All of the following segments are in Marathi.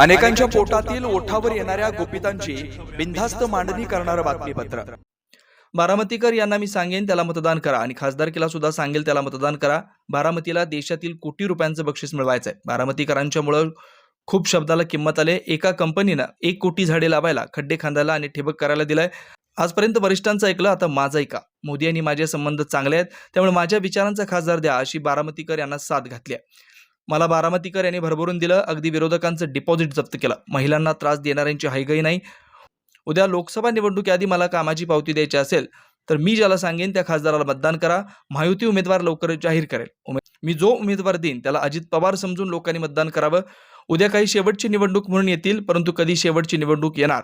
अनेकांच्या पोटातील ओठावर येणाऱ्या गोपितांची बिनधास्त मांडणी करणारं बातमीपत्र. बारामतीकर यांना मी सांगेन त्याला मतदान करा. आणि खासदारकीला सुद्धा सांगेल त्याला मतदान करा. बारामतीला देशातील कोटी रुपयांचं बक्षीस मिळवायचं आहे बारामतीकरांच्यामुळं खूप शब्दाला किंमत आले एका कंपनीनं एक कोटी झाडे लावायला खड्डे खांदायला आणि ठिबक करायला दिलाय. आजपर्यंत वरिष्ठांचं ऐकलं आता माझं ऐका. मोदी आणि माझे संबंध चांगले आहेत. त्यामुळे माझ्या विचारांचा खासदार द्या अशी बारामतीकर यांना साथ घातली आहे. मला बारामतीकर यांनी भरभरून दिलं अगदी विरोधकांचं डिपॉझिट जप्त केलं. महिलांना त्रास देणाऱ्यांची हायगई नाही. उद्या लोकसभा निवडणुकीआधी मला कामाची पावती द्यायची असेल तर मी ज्याला सांगेन त्या खासदाराला मतदान करा. महायुती उमेदवार लवकर जाहीर करेल. उमे- मी जो उमेदवार देईन त्याला अजित पवार समजून लोकांनी मतदान करावं. उद्या काही शेवटची निवडणूक म्हणून येतील परंतु कधी शेवटची निवडणूक येणार?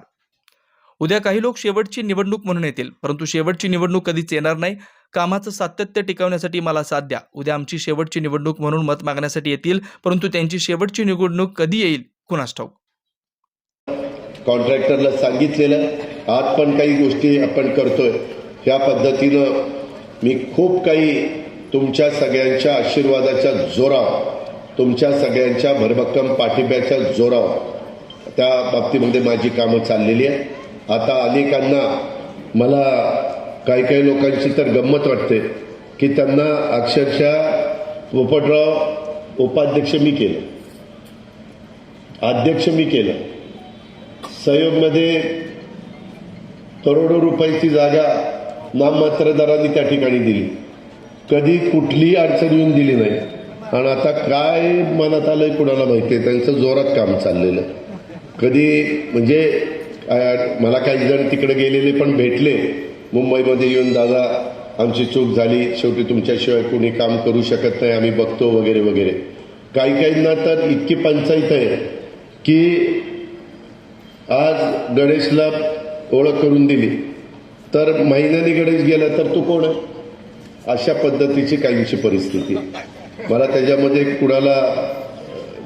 उद्या काही लोक शेवटची निवडणूक म्हणून येतील परंतु शेवटची निवडणूक कधीच येणार नाही. कामाचं सातत्य टिकवण्यासाठी मला साथ द्या. उद्या आमची शेवटची निवडणूक म्हणून मत मागण्यासाठी येतील परंतु त्यांची शेवटची निवडणूक कधी येईल कुणास ठाऊक? कॉन्ट्रॅक्टरला सांगितलेलं आज पण काही गोष्टी आपण करतोय. या पद्धतीनं मी खूप काही तुमच्या सगळ्यांच्या आशीर्वादाच्या जोरावर तुमच्या सगळ्यांच्या भरभक्कम पाठिंब्याच्या जोरावर त्या बाबतीमध्ये माझी कामं चाललेली आहे आता अनेकांना मला काही काही लोकांची तर गंमत वाटते की त्यांना अक्षरशः पोपटराव उपाध्यक्ष मी केलं. अध्यक्ष मी केलं. सहयोगमध्ये करोडो रुपयाची जागा नाममात्र दराने त्या ठिकाणी दिली. कधी कुठलीही अडचण येऊन दिली नाही. आणि आता काय मनात आलंय कुणाला माहिती आहे? त्यांचं जोरात काम चाललेलं. कधी म्हणजे मला काही जण तिकडे गेलेले पण भेटले. मुंबईमध्ये येऊन दादा आमची चूक झाली. शेवटी तुमच्याशिवाय कोणी काम करू शकत नाही. आम्ही बघतो वगैरे वगैरे. काही काहींना तर इतकी पंचायत आहे की आज गणेशला ओळख करून दिली. तर महिन्याने गणेश गेला तर तू कोण आहे? अशा पद्धतीची काहींची परिस्थिती. मला त्याच्यामध्ये कुणाला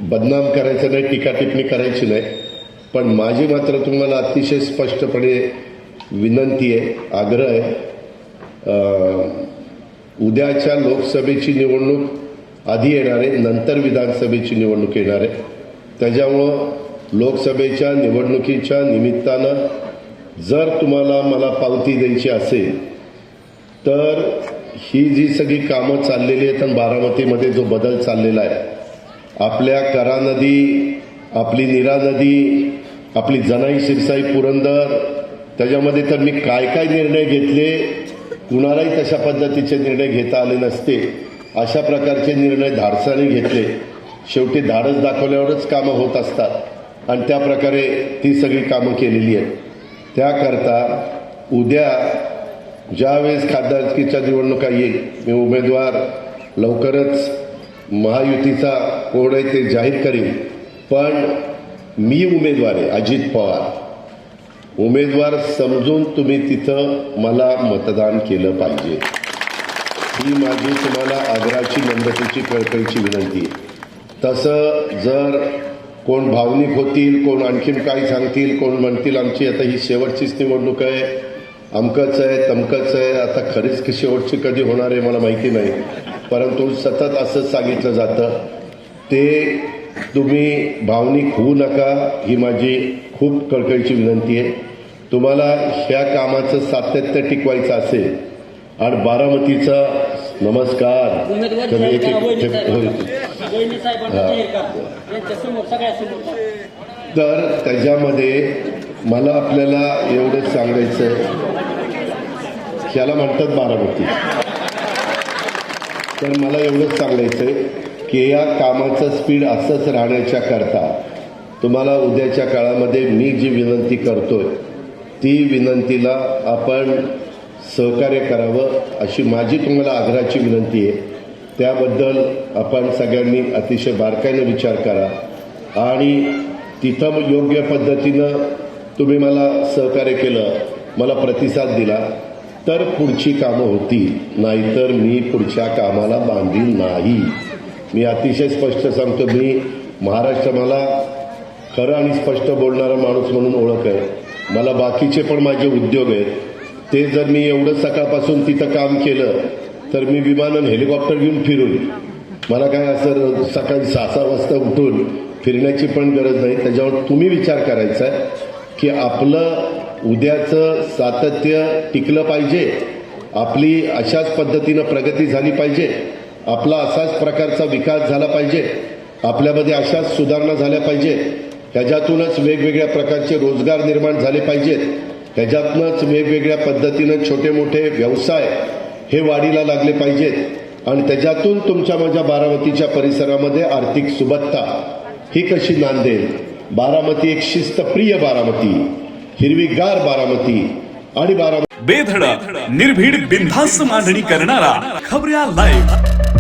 बदनाम करायचं नाही टीका टिप्पणी करायची नाही. पण माझी मात्र तुम्हाला अतिशय स्पष्टपणे विनंती आहे आग्रह आहे. उद्याच्या लोकसभेची निवडणूक आधी येणार आहे नंतर विधानसभेची निवडणूक येणार आहे. त्याच्यामुळं लोकसभेच्या निवडणुकीच्या निमित्तानं जर तुम्हाला मला पावती द्यायची असेल तर ही जी सगळी कामं चाललेली आहेत आणि बारामतीमध्ये जो बदल चाललेला आहे आपल्या करा नदी आपली नीरा नदी आपली जनाई शिरसाई पुरंदर त्याच्यामध्ये तर मी काय काय निर्णय घेतले कुणालाही तशा पद्धतीचे निर्णय घेता आले नसते. अशा प्रकारचे निर्णय धाडसाने घेतले. शेवटी धाडस दाखवल्यावरच कामं होत असतात. आणि त्या प्रकारे ती सगळी कामं केलेली आहेत. त्याकरता उद्या ज्यावेळेस खासदारकीच्या निवडणुका येईल मी उमेदवार लवकरच महायुतीचा कोण आहे ते जाहीर करीन. पण मी उमेदवार आहे अजित पवार. उमेदवार समजून तुम्ही तिथं मला मतदान केलं पाहिजे. ही माझी तुम्हाला आदराची नम्रतेची कळकळीची विनंती. आहे तसं जर कोण भावनिक होतील कोण आणखीन काय सांगतील कोण म्हणतील आमची आता ही शेवटचीच निवडणूक आहे. अमकच आहे तमकच आहे. आता खरीच की शेवटची कधी होणार आहे मला माहिती नाही. परंतु सतत असंच सांगितलं जातं. ते तुम्ही भावनिक होऊ नका ही माझी खूप कळकळीची विनंती आहे. तुम्हाला ह्या कामाचं सातत्य टिकवायचं असेल आणि बारामतीचा नमस्कार. सगळ्यासमोर तर त्याच्यामध्ये मला आपल्याला एवढंच सांगायचं ह्याला म्हणतात बारामती. तर मला एवढंच सांगायचंय की या कामाचं स्पीड असंच राहण्याच्या करता तुम्हाला उद्याच्या काळामध्ये मी जी विनंती करतोय ती विनंतीला आपण सहकार्य करावं अशी माझी तुम्हाला आग्रहाची विनंती आहे. त्याबद्दल आपण सगळ्यांनी अतिशय बारकाईनं विचार करा आणि तिथं योग्य पद्धतीनं तुम्ही मला सहकार्य केलं मला प्रतिसाद दिला तर पुढची कामं होती नाहीतर मी पुढच्या कामाला बांधील नाही. मी अतिशय स्पष्ट सांगतो मी महाराष्ट्र मला खरं आणि स्पष्ट बोलणारा माणूस म्हणून ओळख आहे. मला बाकीचे पण माझे उद्योग आहेत. ते जर मी एवढं सकाळपासून तिथं काम केलं तर मी विमानन हेलिकॉप्टर घेऊन फिरून मला काय असं सकाळी सहा सहा वाजता उठून फिरण्याची पण गरज नाही. त्याच्यावर तुम्ही विचार करायचा आहे की आपलं उद्याचं सातत्य टिकलं पाहिजे. आपली अशाच पद्धतीनं प्रगती झाली पाहिजे. आपला असाच प्रकारचा विकास झाला पाहिजे. आपल्यामध्ये अशाच सुधारणा झाल्या पाहिजे. ह्याच्यातूनच वेगवेगळ्या प्रकारचे रोजगार निर्माण झाले पाहिजेत. ह्याच्यातूनच वेगवेगळ्या पद्धतीनं छोटे मोठे व्यवसाय हे वाढीला लागले पाहिजेत. आणि त्याच्यातून तुमच्या माझ्या बारामतीच्या परिसरामध्ये आर्थिक सुबत्ता ही कशी नांदेल बारामती एक शिस्तप्रिय बारामती हिरवीगार बारामती आणि बारामती बेधडक निर्भीड बिनधास्त मांडणी करणारा खबऱ्या लाईव्ह